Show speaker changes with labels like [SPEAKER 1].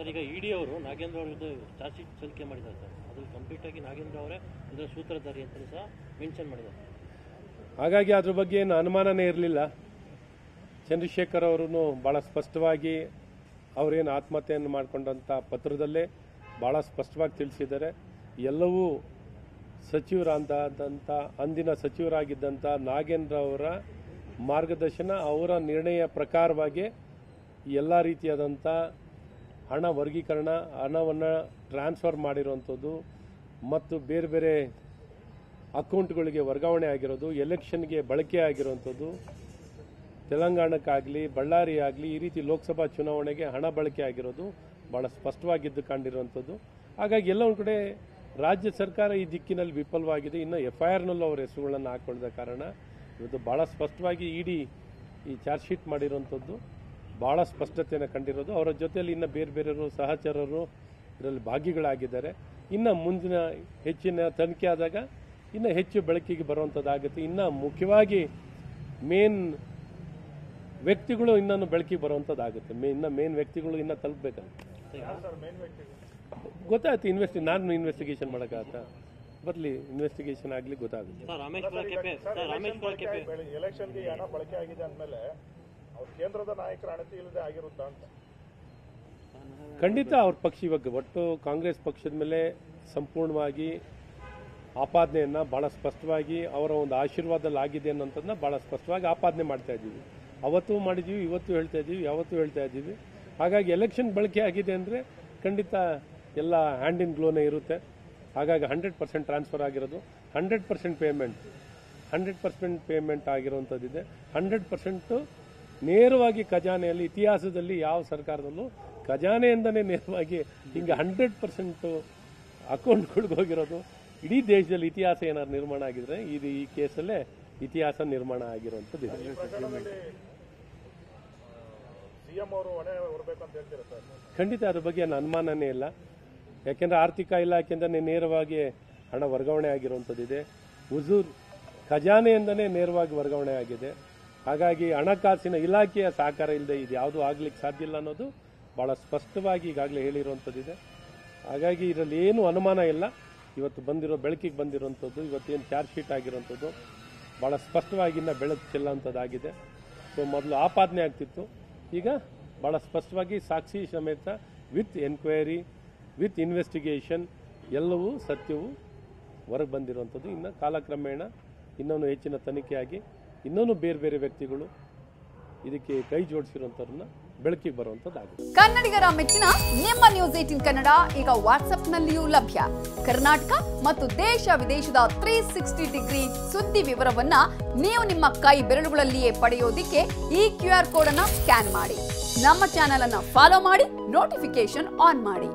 [SPEAKER 1] Sir, ಈಗ D ಅವರು ನಾಗೇಂದ್ರ ಅವ್ರ ವಿರುದ್ಧ ಚಾರ್ಜ್ ಶೀಟ್ ಸಲ್ಲಿಕೆ ಮಾಡಿದ್ದಾರೆ ಸರ್. ಅದು ಕಂಪ್ಲೀಟ್ ಆಗಿ ನಾಗೇಂದ್ರ ಅವರೇ ಇದರ ಸೂತ್ರಧಾರಿ ಅಂತಲೂ ಸಹ ಮೆನ್ಷನ್ ಮಾಡಿದ್ದಾರೆ.
[SPEAKER 2] ಹಾಗಾಗಿ ಅದ್ರ ಬಗ್ಗೆ ಏನು ಅನುಮಾನನೇ ಇರಲಿಲ್ಲ. ಚಂದ್ರಶೇಖರ್ ಅವರು ಭಾಳ ಸ್ಪಷ್ಟವಾಗಿ ಅವರೇನು ಆತ್ಮಹತ್ಯೆಯನ್ನು ಮಾಡಿಕೊಂಡಂಥ ಪತ್ರದಲ್ಲೇ ಭಾಳ ಸ್ಪಷ್ಟವಾಗಿ ತಿಳಿಸಿದ್ದಾರೆ. ಎಲ್ಲವೂ ಸಚಿವರಾದಂಥ ಅಂದಿನ ಸಚಿವರಾಗಿದ್ದಂಥ ನಾಗೇಂದ್ರ ಅವರ ಮಾರ್ಗದರ್ಶನ, ಅವರ ನಿರ್ಣಯ ಪ್ರಕಾರವಾಗಿ ಎಲ್ಲ ರೀತಿಯಾದಂಥ ಹಣ ವರ್ಗೀಕರಣ, ಹಣವನ್ನು ಟ್ರಾನ್ಸ್ಫರ್ ಮಾಡಿರುವಂಥದ್ದು ಮತ್ತು ಬೇರೆ ಬೇರೆ ಅಕೌಂಟ್ಗಳಿಗೆ ವರ್ಗಾವಣೆ ಆಗಿರೋದು, ಎಲೆಕ್ಷನ್ಗೆ ಬಳಕೆ ಆಗಿರುವಂಥದ್ದು, ತೆಲಂಗಾಣಕ್ಕಾಗಲಿ ಬಳ್ಳಾರಿ ಆಗಲಿ ಈ ರೀತಿ ಲೋಕಸಭಾ ಚುನಾವಣೆಗೆ ಹಣ ಬಳಕೆ ಆಗಿರೋದು ಭಾಳ ಸ್ಪಷ್ಟವಾಗಿದ್ದು ಕಂಡಿರುವಂಥದ್ದು. ಹಾಗಾಗಿ ಎಲ್ಲ ಒಂದು ಕಡೆ ರಾಜ್ಯ ಸರ್ಕಾರ ಈ ದಿಕ್ಕಿನಲ್ಲಿ ವಿಫಲವಾಗಿದೆ. ಇನ್ನು ಎಫ್ ಐ ಆರ್ನಲ್ಲೂ ಅವರ ಹೆಸರುಗಳನ್ನು ಹಾಕೊಳ್ಳದ ಕಾರಣ ಇವತ್ತು ಭಾಳ ಸ್ಪಷ್ಟವಾಗಿ ಇಡಿ ಈ ಚಾರ್ಜ್ ಶೀಟ್ ಮಾಡಿರುವಂಥದ್ದು. ಭಾಳ ಸ್ಪಷ್ಟತೆಯನ್ನು ಕಂಡಿರೋದು. ಅವರ ಜೊತೆಯಲ್ಲಿ ಇನ್ನು ಬೇರೆ ಬೇರೆಯವರು ಸಹಚರರು ಇದರಲ್ಲಿ ಭಾಗಿಗಳಾಗಿದ್ದಾರೆ. ಇನ್ನು ಮುಂದಿನ ಹೆಚ್ಚಿನ ತನಿಖೆ ಆದಾಗ ಇನ್ನು ಹೆಚ್ಚು ಬೆಳಕಿಗೆ ಬರುವಂಥದ್ದಾಗುತ್ತೆ ಇನ್ನು ಮುಖ್ಯವಾಗಿ ಮೇನ್ ವ್ಯಕ್ತಿಗಳು ಇನ್ನೂ ಬೆಳಕಿಗೆ ಬರುವಂಥದ್ದಾಗುತ್ತೆ ಮೇ ಇನ್ನು ಮೇನ್ ವ್ಯಕ್ತಿಗಳು ಇನ್ನು ತಲುಪಬೇಕಂತ ಗೊತ್ತಾಯ್ತು ಇನ್ವೆಸ್ಟ್ ನಾನು ಇನ್ವೆಸ್ಟಿಗೇಷನ್ ಮಾಡೋಕ್ಕಾಗತ್ತ? ಬರಲಿ ಇನ್ವೆಸ್ಟಿಗೇಷನ್ ಆಗಲಿ ಗೊತ್ತಾಗುತ್ತೆ.
[SPEAKER 3] ಅವ್ರು ಕೇಂದ್ರದ ನಾಯಕರ ಅಣತಿ ಇಲ್ಲದೆ ಆಗಿರುತ್ತಾ ಅಂತ.
[SPEAKER 2] ಖಂಡಿತ ಅವ್ರ ಪಕ್ಷ ಇವಾಗ ಒಟ್ಟು ಕಾಂಗ್ರೆಸ್ ಪಕ್ಷದ ಮೇಲೆ ಸಂಪೂರ್ಣವಾಗಿ ಆಪಾದನೆಯನ್ನು ಭಾಳ ಸ್ಪಷ್ಟವಾಗಿ ಅವರ ಒಂದು ಆಶೀರ್ವಾದದಲ್ಲಿ ಆಗಿದೆ ಅನ್ನೋಂಥದ್ದನ್ನ ಭಾಳ ಸ್ಪಷ್ಟವಾಗಿ ಆಪಾದನೆ ಮಾಡ್ತಾ ಇದ್ದೀವಿ. ಅವತ್ತು ಮಾಡಿದ್ದೀವಿ ಇವತ್ತು ಹೇಳ್ತಾ ಇದ್ದೀವಿ, ಯಾವತ್ತೂ ಹೇಳ್ತಾ ಇದ್ದೀವಿ. ಹಾಗಾಗಿ ಎಲೆಕ್ಷನ್ ಬಳಕೆ ಆಗಿದೆ ಅಂದರೆ ಖಂಡಿತ ಎಲ್ಲ ಹ್ಯಾಂಡ್ ಇನ್ ಗ್ಲೋನೇ ಇರುತ್ತೆ. ಹಾಗಾಗಿ ಹಂಡ್ರೆಡ್ ಪರ್ಸೆಂಟ್ ಟ್ರಾನ್ಸ್ಫರ್ ಆಗಿರೋದು. Hundred percent payment hundred percent payment ಆಗಿರುವಂಥದ್ದಿದೆ. Hundred percent ನೇರವಾಗಿ ಖಜಾನೆಯಲ್ಲಿ ಇತಿಹಾಸದಲ್ಲಿ ಯಾವ ಸರ್ಕಾರದಲ್ಲೂ ಖಜಾನೆಯಿಂದನೇ ನೇರವಾಗಿ ಹಿಂಗೆ ಹಂಡ್ರೆಡ್ ಪರ್ಸೆಂಟು ಅಕೌಂಟ್ಗಳಿಗೆ ಹೋಗಿರೋದು. ಇಡೀ ದೇಶದಲ್ಲಿ ಇತಿಹಾಸ ಏನಾದ್ರು ನಿರ್ಮಾಣ ಆಗಿದ್ರೆ ಇದು ಈ ಕೇಸಲ್ಲೇ ಇತಿಹಾಸ ನಿರ್ಮಾಣ ಆಗಿರುವಂಥದ್ದು ಖಂಡಿತ ಅದ್ರ ಬಗ್ಗೆ ನನ್ನ ಅನುಮಾನನೇ ಇಲ್ಲ. ಯಾಕೆಂದ್ರೆ ಆರ್ಥಿಕ ಇಲಾಖೆಯಿಂದನೇ ನೇರವಾಗಿ ಹಣ ವರ್ಗಾವಣೆ ಆಗಿರುವಂಥದ್ದಿದೆ. ಹುಜೂರ್ ಖಜಾನೆಯಿಂದನೇ ನೇರವಾಗಿ ವರ್ಗಾವಣೆ ಆಗಿದೆ. ಹಾಗಾಗಿ ಹಣಕಾಸಿನ ಇಲಾಖೆಯ ಸಹಕಾರ ಇಲ್ಲದೆ ಇದು ಯಾವುದೂ ಆಗ್ಲಿಕ್ಕೆ ಸಾಧ್ಯ ಇಲ್ಲ ಅನ್ನೋದು ಬಹಳ ಸ್ಪಷ್ಟವಾಗಿ ಈಗಾಗಲೇ ಹೇಳಿರುವಂಥದ್ದಿದೆ. ಹಾಗಾಗಿ ಇದರಲ್ಲಿ ಏನು ಅನುಮಾನ ಇಲ್ಲ. ಇವತ್ತು ಬಂದಿರೋ, ಬೆಳಕಿಗೆ ಬಂದಿರುವಂಥದ್ದು, ಇವತ್ತೇನು ಚಾರ್ಜ್ ಶೀಟ್ ಆಗಿರುವಂಥದ್ದು ಭಾಳ ಸ್ಪಷ್ಟವಾಗಿ ಇನ್ನು ಬೆಳಕು ಚೆಲ್ಲುವಂಥದ್ದಾಗಿದೆ ಸೊ, ಮೊದಲು ಆಪಾದನೆ ಆಗ್ತಿತ್ತು. ಈಗ ಭಾಳ ಸ್ಪಷ್ಟವಾಗಿ ಸಾಕ್ಷಿ ಸಮೇತ ವಿತ್ ಎನ್ಕ್ವೈರಿ, ವಿತ್ ಇನ್ವೆಸ್ಟಿಗೇಷನ್ ಎಲ್ಲವೂ ಸತ್ಯವು ಹೊರಗೆ ಬಂದಿರುವಂಥದ್ದು. ಇನ್ನು ಕಾಲಕ್ರಮೇಣ ಇನ್ನೊಂದು ಹೆಚ್ಚಿನ ತನಿಖೆಯಾಗಿ ಇನ್ನೊಂದು ಬೇರೆ ಬೇರೆ ವ್ಯಕ್ತಿಗಳು ಇದಕ್ಕೆ ಕೈ ಜೋಡಿಸಿರುವಂಥವ್ರನ್ನ ಬೆಳಕಿಗೆ ಬರುವಂತದ್ದಾಗಿದೆ
[SPEAKER 4] ಕನ್ನಡಿಗರ ಮೆಚ್ಚಿನ ನಿಮ್ಮ ನ್ಯೂಸ್ ಏಟಿನ್ ಕನ್ನಡ ಈಗ ವಾಟ್ಸ್ಆಪ್ನಲ್ಲಿಯೂ ಲಭ್ಯ. ಕರ್ನಾಟಕ ಮತ್ತು ದೇಶ ವಿದೇಶದ ತ್ರೀ ಸಿಕ್ಸ್ಟಿ ಡಿಗ್ರಿ ಸುದ್ದಿ ವಿವರವನ್ನ ನೀವು ನಿಮ್ಮ ಕೈ ಬೆರಳುಗಳಲ್ಲಿಯೇ ಪಡೆಯೋದಿಕ್ಕೆ ಈ ಕ್ಯೂ ಆರ್ ಕೋಡ್ ಅನ್ನ ಸ್ಕ್ಯಾನ್ ಮಾಡಿ. ನಮ್ಮ ಚಾನೆಲ್ ಅನ್ನ ಫಾಲೋ ಮಾಡಿ ನೋಟಿಫಿಕೇಶನ್ ಆನ್ ಮಾಡಿ.